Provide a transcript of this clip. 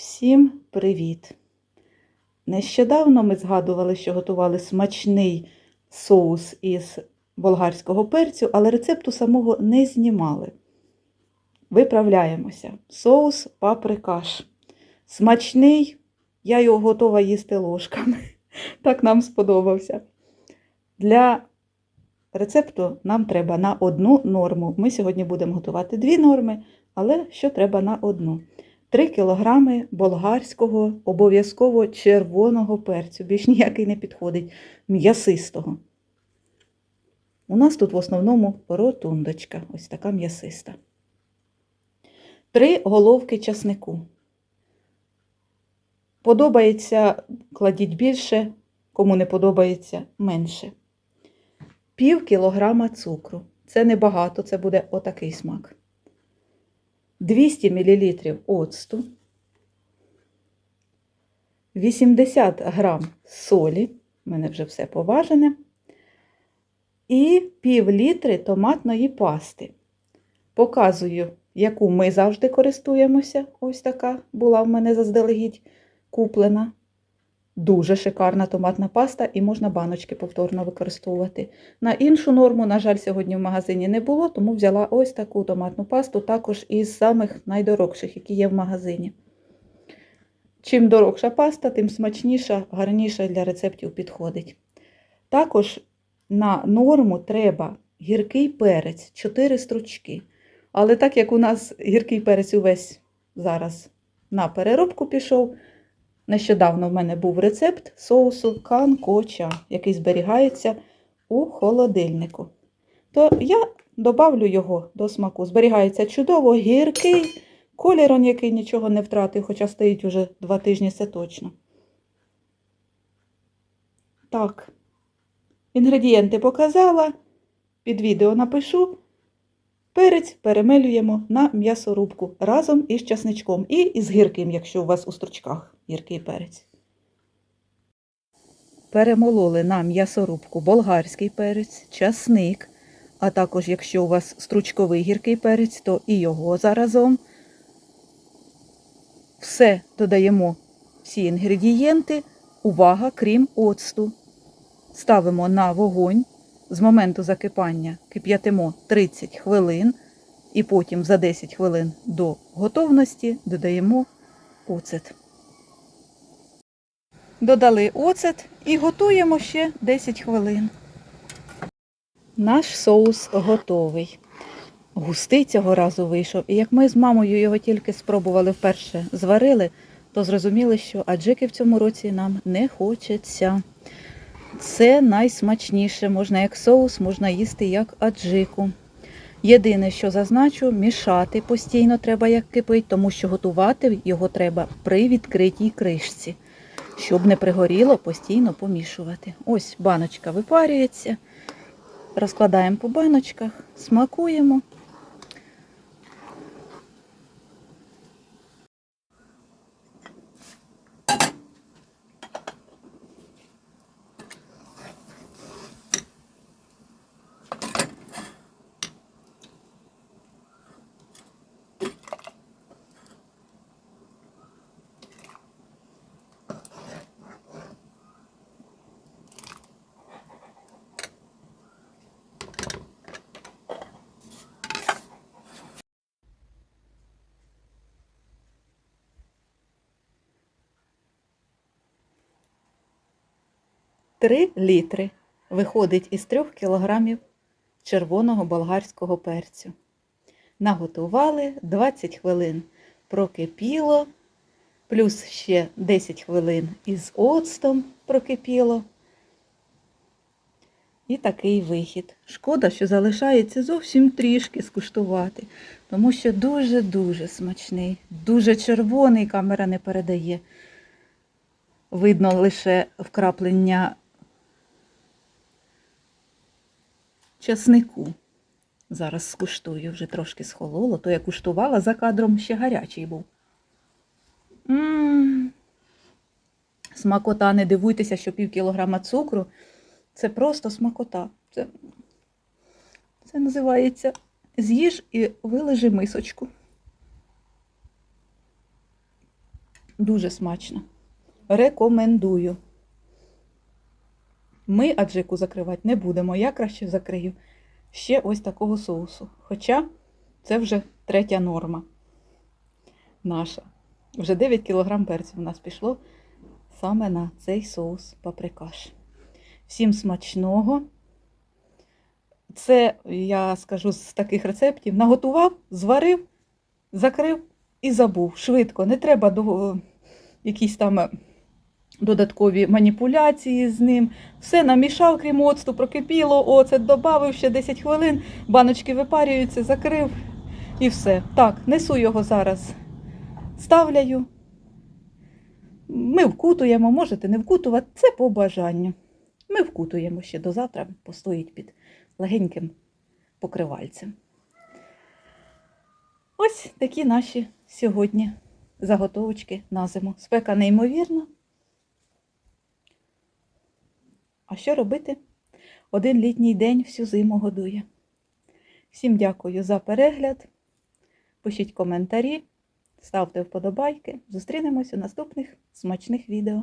Всім привіт! Нещодавно ми згадували, що готували смачний соус із болгарського перцю, але рецепту самого не знімали. Виправляємося. Соус паприкаш. Смачний, я його готова їсти ложками. Так нам сподобався. Для рецепту нам треба на одну норму. Ми сьогодні будемо готувати дві норми, але що треба на одну? 3 кг болгарського обов'язково червоного перцю. Більш ніякий не підходить, м'ясистого. У нас тут в основному ротундочка, ось така м'ясиста. Три головки часнику. Подобається, кладіть більше, кому не подобається менше. Пів кілограма цукру. Це небагато, це буде отакий смак. 200 мл оцту, 80 г солі, у мене вже все поважене, і пів літри томатної пасти. Показую, яку ми завжди користуємося. Ось така була в мене заздалегідь куплена. Дуже шикарна томатна паста і можна баночки повторно використовувати. На іншу норму, на жаль, сьогодні в магазині не було, тому взяла ось таку томатну пасту, також із самих найдорогших, які є в магазині. Чим дорогша паста, тим смачніша, гарніша для рецептів підходить. Також на норму треба гіркий перець, 4 стручки. Але так як у нас гіркий перець увесь зараз на переробку пішов, Нещодавно в мене був рецепт соусу канкоча, який зберігається у холодильнику. То я добавлю його до смаку. Зберігається чудово, гіркий, кольором який нічого не втратив, хоча стоїть уже два тижні, це точно. Так, інгредієнти показала, під відео напишу. Перець перемелюємо на м'ясорубку разом із часничком і із гірким, якщо у вас у стручках гіркий перець. Перемололи на м'ясорубку болгарський перець, часник, а також, якщо у вас стручковий гіркий перець, то і його заразом. Все додаємо всі інгредієнти. Увага, крім оцту. Ставимо на вогонь. З моменту закипання кип'ятимо 30 хвилин і потім за 10 хвилин до готовності додаємо оцет. Додали оцет і готуємо ще 10 хвилин. Наш соус готовий. Густий цього разу вийшов. І як ми з мамою його тільки спробували вперше зварили, то зрозуміли, що аджики в цьому році нам не хочеться. Це найсмачніше, можна як соус, можна їсти як аджику. Єдине, що зазначу, мішати постійно треба, як кипить, тому що готувати його треба при відкритій кришці. Щоб не пригоріло, постійно помішувати. Ось баночка випарюється. Розкладаємо по баночках, смакуємо. Три літри виходить із трьох кілограмів червоного болгарського перцю. Наготували 20 хвилин прокипіло, плюс ще 10 хвилин із оцтом прокипіло. І такий вихід. Шкода, що залишається зовсім трішки скуштувати, тому що дуже-дуже смачний, дуже червоний камера не передає. Видно лише вкраплення часнику. Зараз скуштую, вже трошки схололо, то я куштувала за кадром ще гарячий був. М-м-м. Смакота, не дивуйтеся, що пів кілограма цукру. Це просто смакота. Це, це називається з'їж і вилежи мисочку. Дуже смачно. Рекомендую. Ми аджику закривати не будемо. Я краще закрию ще ось такого соусу. Хоча це вже третя норма наша. Вже 9 кг перців у нас пішло саме на цей соус паприкаш. Всім смачного. Це, я скажу, з таких рецептів наготував, зварив, закрив і забув. Швидко. Не треба до, якісь там е, додаткові маніпуляції з ним. Все намішав, крім оцту, прокипіло, оцет додав ще 10 хвилин, баночки випарюються, закрив і все. Так, несу його зараз, ставляю. Ми вкутуємо, можете не вкутувати, це по бажанню. Ми вкутуємо ще до завтра, постоїть під легеньким покривальцем. Ось такі наші сьогодні заготовочки на зиму. Спека неймовірна. А що робити? Один літній день всю зиму годує. Всім дякую за перегляд. Пишіть коментарі, ставте вподобайки. Зустрінемось у наступних смачних відео.